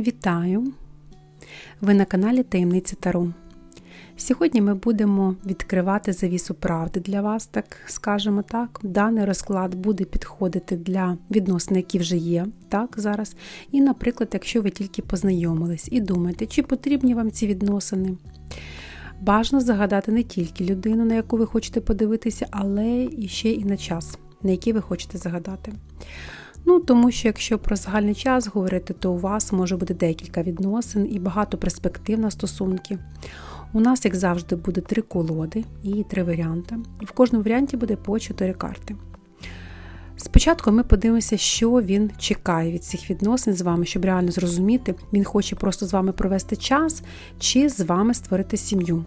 Вітаю! Ви на каналі Таємниці Таро. Сьогодні ми будемо відкривати завісу правди для вас, так скажемо так. Даний розклад буде підходити для відносин, які вже є так зараз. І, наприклад, якщо ви тільки познайомились і думаєте, чи потрібні вам ці відносини. Бажано загадати не тільки людину, на яку ви хочете подивитися, але і ще і на час, на який ви хочете загадати. Ну, тому що якщо про загальний час говорити, то у вас може бути декілька відносин і багато перспектив на стосунки. У нас, як завжди, буде три колоди і три варіанти. В кожному варіанті буде по чотири карти. Спочатку ми подивимося, що він чекає від цих відносин з вами, щоб реально зрозуміти, він хоче просто з вами провести час чи з вами створити сім'ю.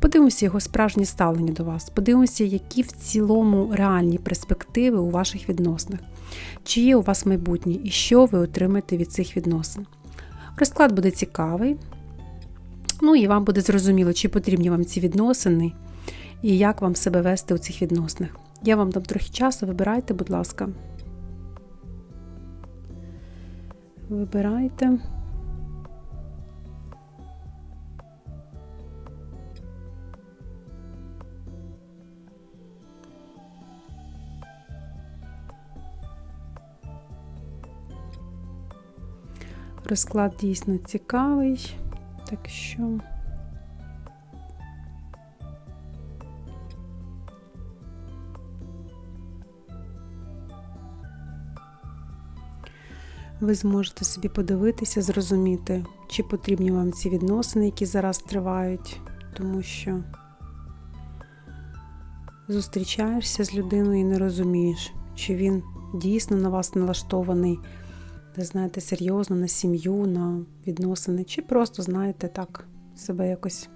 Подивимося його справжнє ставлення до вас, подивимося, які в цілому реальні перспективи у ваших відносинах, чи є у вас майбутнє і що ви отримаєте від цих відносин. Розклад буде цікавий, ну і вам буде зрозуміло, чи потрібні вам ці відносини і як вам себе вести у цих відносинах. Я вам дам трохи часу, вибирайте, будь ласка. Вибирайте. Розклад дійсно цікавий, так що. Ви зможете собі подивитися, зрозуміти, чи потрібні вам ці відносини, які зараз тривають, тому що зустрічаєшся з людиною і не розумієш, чи він дійсно на вас налаштований ви знаєте, серйозно на сім'ю, на відносини, чи просто, знаєте, так, себе якось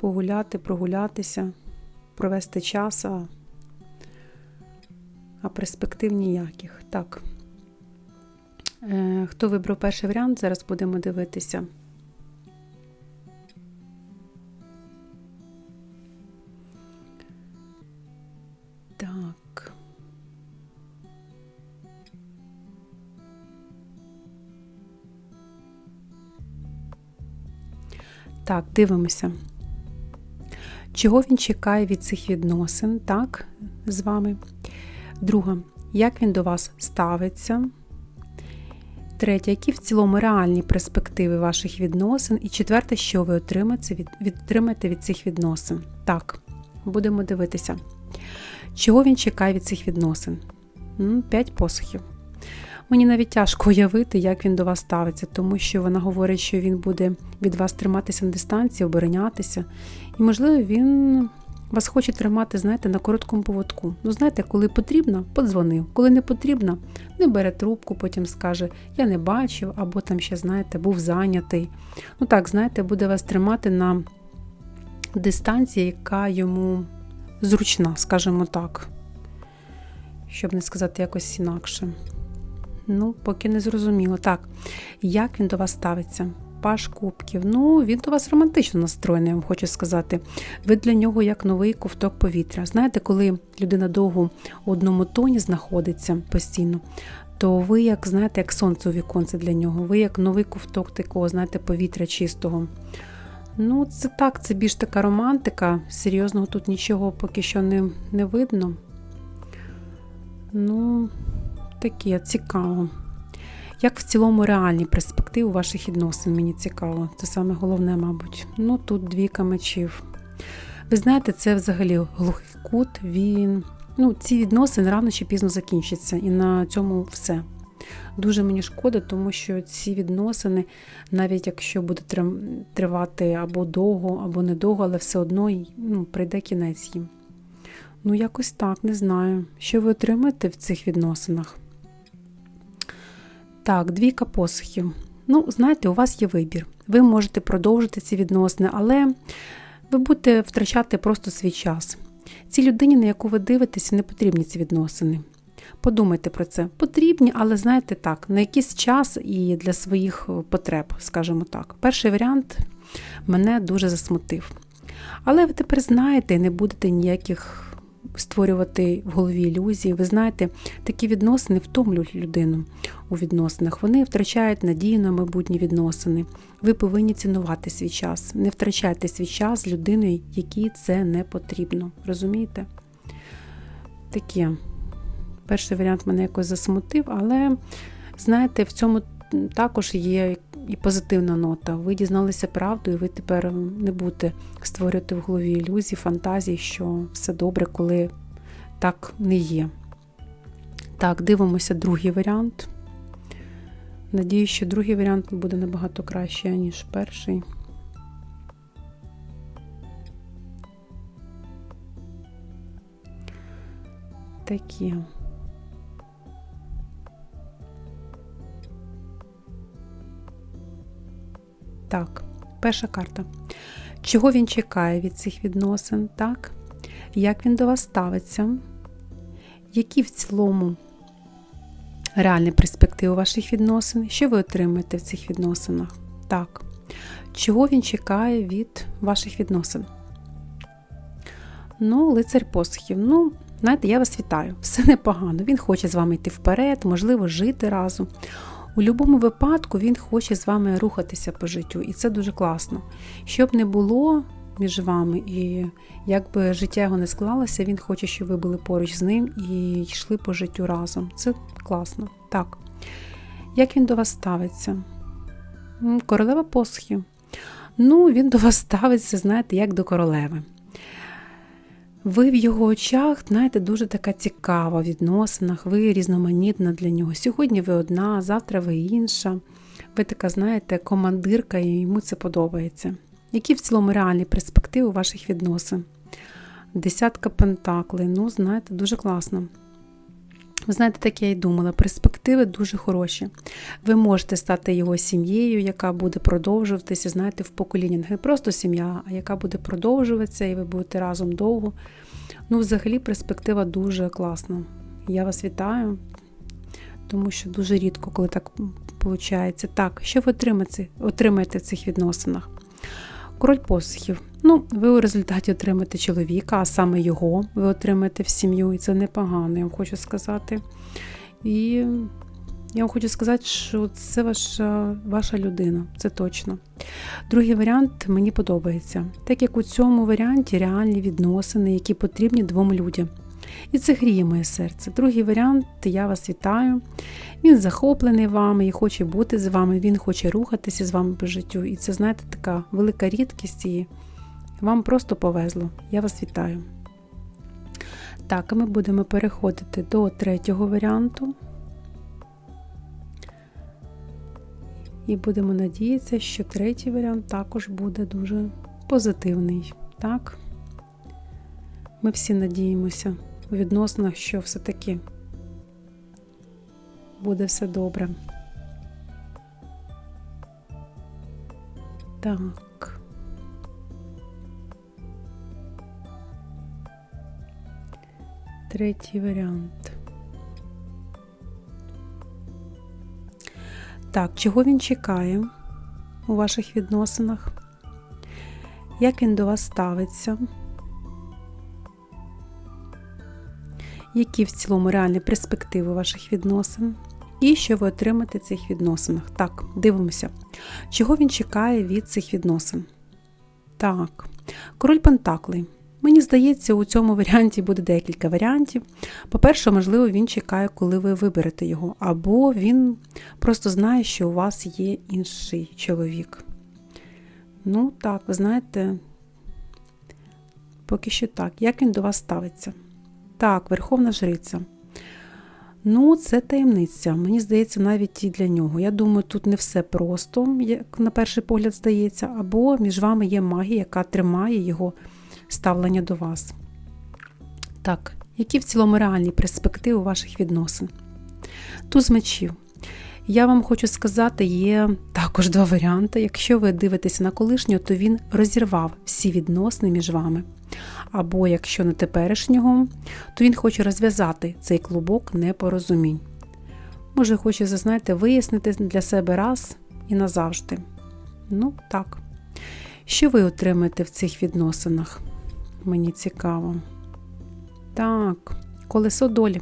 погуляти, прогулятися, провести час, а, а перспектив ніяких. Так. Е, Хто вибрав перший варіант, зараз будемо дивитися. Так. Дивимося. Чого він чекає від цих відносин, так, з вами? Друга, як він до вас ставиться? Третє, які в цілому реальні перспективи ваших відносин? І четверте, що ви отримаєте від, відтримаєте від цих відносин? Так, будемо дивитися. Чого він чекає від цих відносин? П'ять посухів. Мені навіть тяжко уявити, як він до вас ставиться, тому що вона говорить, що він буде від вас триматися на дистанції, оборонятися. І, можливо, він вас хоче тримати, знаєте, на короткому поводку. Ну, знаєте, коли потрібно, подзвонив. Коли не потрібно, не бере трубку, потім скаже, я не бачив, або там ще, знаєте, був зайнятий. Ну так, знаєте, буде вас тримати на дистанції, яка йому зручна, скажімо так. Щоб не сказати якось інакше. Ну, поки не зрозуміло. Так, як він до вас ставиться? Паш кубків. Ну, він до вас романтично настроєний, я вам хочу сказати. Ви для нього як новий ковток повітря. Знаєте, коли людина довго у одному тоні знаходиться постійно, то ви, як знаєте, як сонце у віконце для нього, ви як новий ковток такого, знаєте, повітря чистого. Ну, це так, це більш така романтика. Серйозного тут нічого поки що не, не видно. Ну таке цікаво. Як в цілому реальні перспективи ваших відносин, мені цікаво. Це саме головне, мабуть. Ну, тут двійка мечів. Ви знаєте, це взагалі глухий кут, він. Ну, ці відносини рано чи пізно закінчаться. І на цьому все. Дуже мені шкода, тому що ці відносини, навіть якщо буде тривати або довго, або недовго, але все одно ну, прийде кінець їм. Ну, якось так, не знаю. Що ви отримаєте в цих відносинах? Так, двійка посухів. Ну, знаєте, у вас є вибір. Ви можете продовжити ці відносини, але ви будете втрачати просто свій час. Цій людині, на яку ви дивитеся, не потрібні ці відносини. Подумайте про це. Потрібні, але знаєте так, на якийсь час і для своїх потреб, скажімо так. Перший варіант мене дуже засмутив. Але ви тепер знаєте і не будете ніяких створювати в голові ілюзії. Ви знаєте, такі відносини втомлюють людину у відносинах. Вони втрачають надію на майбутні відносини. Ви повинні цінувати свій час. Не втрачайте свій час з людиною, якій це не потрібно. Розумієте? Таке. Перший варіант мене якось засмутив, але, знаєте, в цьому також є і позитивна нота. Ви дізналися правду, і ви тепер не будете створювати в голові ілюзії, фантазії, що все добре, коли так не є. Так, дивимося другий варіант. Надію, що другий варіант буде набагато краще, ніж перший. Такі. Так, перша карта. Чого він чекає від цих відносин? Так? Як він до вас ставиться? Які в цілому реальні перспективи ваших відносин? Що ви отримаєте в цих відносинах? Так. Чого він чекає від ваших відносин? Ну, лицар посухів. Ну, знаєте, я вас вітаю. Все непогано. Він хоче з вами йти вперед, можливо, жити разом. У будь-якому випадку він хоче з вами рухатися по життю, і це дуже класно. Щоб не було між вами, і як би життя його не склалося, він хоче, щоб ви були поруч з ним і йшли по життю разом. Це класно. Так. Як він до вас ставиться? Королева посхів. Ну, він до вас ставиться, знаєте, як до королеви. Ви в його очах, знаєте, дуже така цікава в відносинах, ви різноманітна для нього. Сьогодні ви одна, завтра ви інша. Ви така, знаєте, командирка, і йому це подобається. Які в цілому реальні перспективи ваших відносин? Десятка пентаклей, ну, знаєте, дуже класно. Ви знаєте, так я і думала, перспективи дуже хороші. Ви можете стати його сім'єю, яка буде продовжуватися, знаєте, в поколіннях. Не просто сім'я, а яка буде продовжуватися, і ви будете разом довго. Ну, взагалі, перспектива дуже класна. Я вас вітаю, тому що дуже рідко, коли так виходить. Так, що ви отримаєте, в цих відносинах? Король посухів. Ну, ви у результаті отримаєте чоловіка, а саме його ви отримаєте в сім'ю, і це непогано, я вам хочу сказати. І я вам хочу сказати, що це ваша ваша людина, це точно. Другий варіант мені подобається, так як у цьому варіанті реальні відносини, які потрібні двом людям. І це гріє моє серце. Другий варіант я вас вітаю. Він захоплений вами і хоче бути з вами, він хоче рухатися з вами по життю. І це, знаєте, така велика рідкість. І вам просто повезло. Я вас вітаю. Так, ми будемо переходити до третього варіанту. І будемо надіятися, що третій варіант також буде дуже позитивний. Так? Ми всі надіємося у відносинах, що все-таки буде все добре. Так. Третій варіант. Так, чого він чекає у ваших відносинах? Як він до вас ставиться? Які в цілому реальні перспективи ваших відносин? І що ви отримаєте в цих відносинах? Так, дивимося, чого він чекає від цих відносин. Так, король Пентаклей. Мені здається, у цьому варіанті буде декілька варіантів. По-перше, можливо, він чекає, коли ви виберете його, або він просто знає, що у вас є інший чоловік. Ну, так, ви знаєте, поки що так. Як він до вас ставиться? Так, Верховна Жриця. Ну, це таємниця. Мені здається, навіть і для нього. Я думаю, тут не все просто, як на перший погляд здається, або між вами є магія, яка тримає його ставлення до вас. Так, які в цілому реальні перспективи ваших відносин? Туз мечів. Я вам хочу сказати, є також два варіанти. Якщо ви дивитеся на колишнього, то він розірвав всі відносини між вами. Або якщо не теперішнього, то він хоче розв'язати цей клубок непорозумінь. Може, хоче, знаєте, вияснити для себе раз і назавжди. Ну, так. Що ви отримаєте в цих відносинах? Мені цікаво. Так, колесо долі.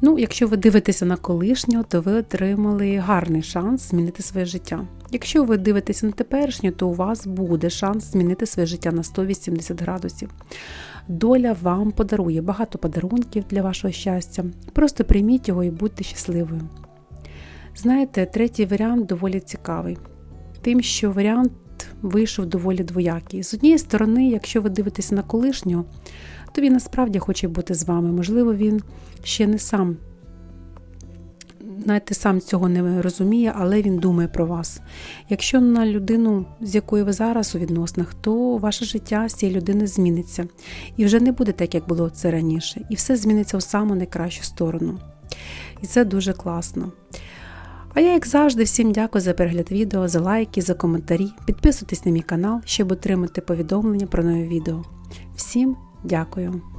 Ну, якщо ви дивитеся на колишнього, то ви отримали гарний шанс змінити своє життя. Якщо ви дивитеся на теперішнє, то у вас буде шанс змінити своє життя на 180 градусів. Доля вам подарує багато подарунків для вашого щастя. Просто прийміть його і будьте щасливою. Знаєте, третій варіант доволі цікавий, тим, що варіант вийшов доволі двоякий. З однієї сторони, якщо ви дивитеся на колишнього, то він насправді хоче бути з вами. Можливо, він ще не сам, знаєте, сам цього не розуміє, але він думає про вас. Якщо на людину, з якою ви зараз у відносинах, то ваше життя з цієї людини зміниться. І вже не буде так, як було це раніше. І все зміниться у саму найкращу сторону. І це дуже класно. А я, як завжди, всім дякую за перегляд відео, за лайки, за коментарі. Підписуйтесь на мій канал, щоб отримати повідомлення про нові відео. Всім дякую!